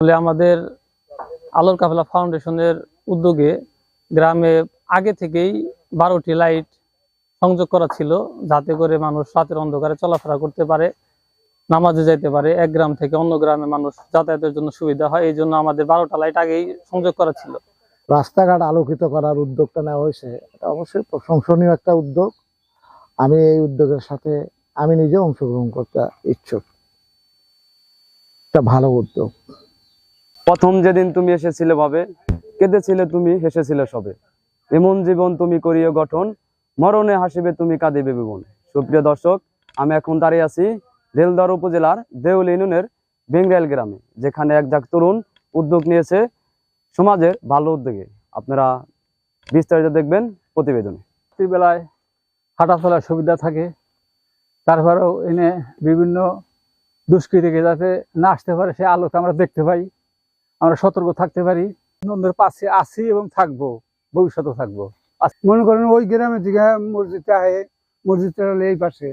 আসলে আমাদের আলোর কাফেলা ফাউন্ডেশনের উদ্যোগে গ্রামে আগে থেকেই বারোটি লাইট সংযোগ করা ছিল, যাতে করে মানুষ রাতের অন্ধকারে চলাফেরা করতে পারে, নামাজে যাইতে পারে, এক গ্রাম থেকে অন্য গ্রামে মানুষ যাতায়াতের জন্য সুবিধা হয়, এই জন্য আমাদের বারোটা লাইট আগেই সংযোগ করা ছিল। রাস্তাঘাট আলোকিত করার উদ্যোগটা নেওয়া হয়েছে, এটা অবশ্যই প্রশংসনীয় একটা উদ্যোগ। আমি এই উদ্যোগের সাথে, আমি নিজে অংশগ্রহণ করতে ইচ্ছুক। একটা ভালো উদ্যোগ। প্রথম যেদিন তুমি এসেছিলে ভাবে, কেঁদেছিলে তুমি, হেসেছিলে সবে। এমন জীবন তুমি করিও গঠন, মরণে হাসিবে তুমি, কাঁদিবে বিবন। সুপ্রিয় দর্শক, আমি এখন দাঁড়িয়ে আছি রেলদর উপজেলার দেউল ইউনিয়নের বেংরাইল গ্রামে, যেখানে এক যাক তরুণ উদ্যোগ নিয়েছে সমাজের ভালো উদ্যোগে। আপনারা বিস্তারিত দেখবেন প্রতিবেদনে। হাঁটা চলার সুবিধা থাকে, তারপরেও এনে বিভিন্ন দুষ্কৃতিকে যাতে না আসতে পারে, সে আলোকে আমরা দেখতে পাই। আমরা সতর্ক থাকতে পারি। নন্দের পাশে আছি এবং থাকব ভবিষ্যতেও থাকব। মনে করেন ওই গ্রামের দিকে মসজিদটা আহে মসজিদটা হলো এই পাশে।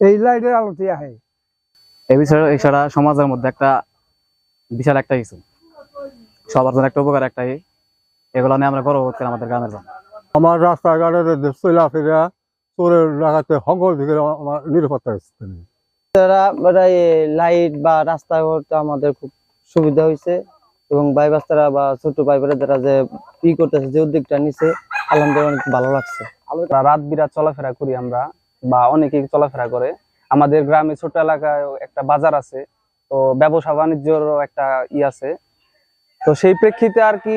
এই লাইটের আলোতে আহে। এই বিষয়ে এছাড়া সমাজের মধ্যে একটা বিশাল একটা কিছু। সবার জন্য একটা উপকার একটাই। এগুলো নিয়ে আমরা গর্ব করতে আমাদের গ্রামের জন্য। আমার রাস্তাঘাটের চলাফেরা চোরের ডাকাতে সকল দিকে আমার নিরাপত্তা স্থানে লাইট বা রাস্তাঘাট আমাদের খুব সুবিধা হয়েছে। এবং ভাই বাচ্চারা বা ছোট ভাই বোনেরা যে ই করতেছে, যে উদ্যোগটা নিছে, আলহামদুলিল্লাহ অনেক ভালো লাগছে। রাত বিরাত চলাফেরা করি আমরা, বা অনেকেই চলাফেরা করে। আমাদের গ্রামে ছোট এলাকায় একটা বাজার আছে, তো ব্যবসা বাণিজ্যর একটা ই আছে। তো সেই প্রেক্ষিতে আর কি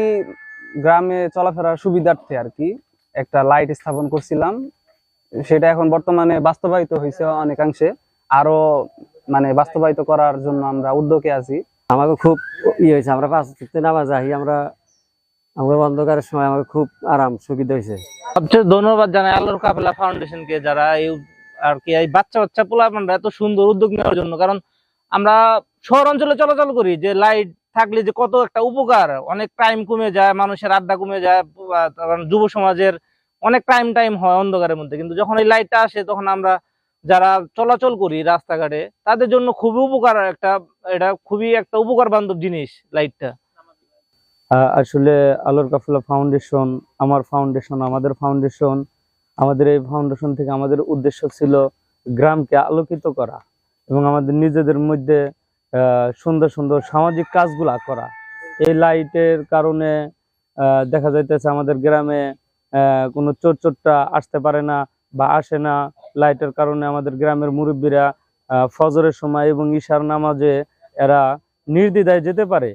গ্রামে চলাফেরার সুবিধার্থে আর কি একটা লাইট স্থাপন করছিলাম। সেটা এখন বর্তমানে বাস্তবায়িত হয়েছে অনেকাংশে। আরও মানে বাস্তবায়িত করার জন্য আমরা উদ্যোগে আছি। আমাকে খুব ইয়ে হয়েছে, আমরা পাঁচ নামাজ আহি, আমরা, আমাদের অন্ধকারের সময় আমাকে খুব আরাম, সুবিধা হয়েছে। সবচেয়ে ধন্যবাদ জানাই আল্লাহর কাফেলা ফাউন্ডেশনকে যারা এই আর কি, এই বাচ্চা বাচ্চা পোলাপানরা এত সুন্দর উদ্যোগ নেওয়ার জন্য। কারণ আমরা শহর অঞ্চলে চলাচল করি, যে লাইট থাকলে যে কত একটা উপকার, অনেক টাইম কমে যায়, মানুষের আড্ডা কমে যায় যুব সমাজের অনেক টাইম টাইম হয় অন্ধকারের মধ্যে। কিন্তু যখন এই লাইটটা আসে, তখন আমরা যারা চলাচল করি রাস্তাঘাটে, তাদের জন্য খুবই উপকার একটা, এটা খুবই একটা উপকার বান্ধব জিনিস লাইটটা আসলে আলোর কাফেলা ফাউন্ডেশন আমার ফাউন্ডেশন আমাদের ফাউন্ডেশন আমাদের এই ফাউন্ডেশন থেকে আমাদের উদ্দেশ্য ছিল গ্রামকে আলোকিত করা এবং আমাদের নিজেদের মধ্যে সুন্দর সুন্দর সামাজিক কাজগুলা করা। এই লাইটের কারণে দেখা যাইতেছে আমাদের গ্রামে কোনো চোর চোরটা আসতে পারে না বা আসে না। লাইটের কারণে আমাদের গ্রামের মুরব্বীরা ফজরের সময় এবং ঈশার নামাজে এরা নির্দ্বিধায় যেতে পারে।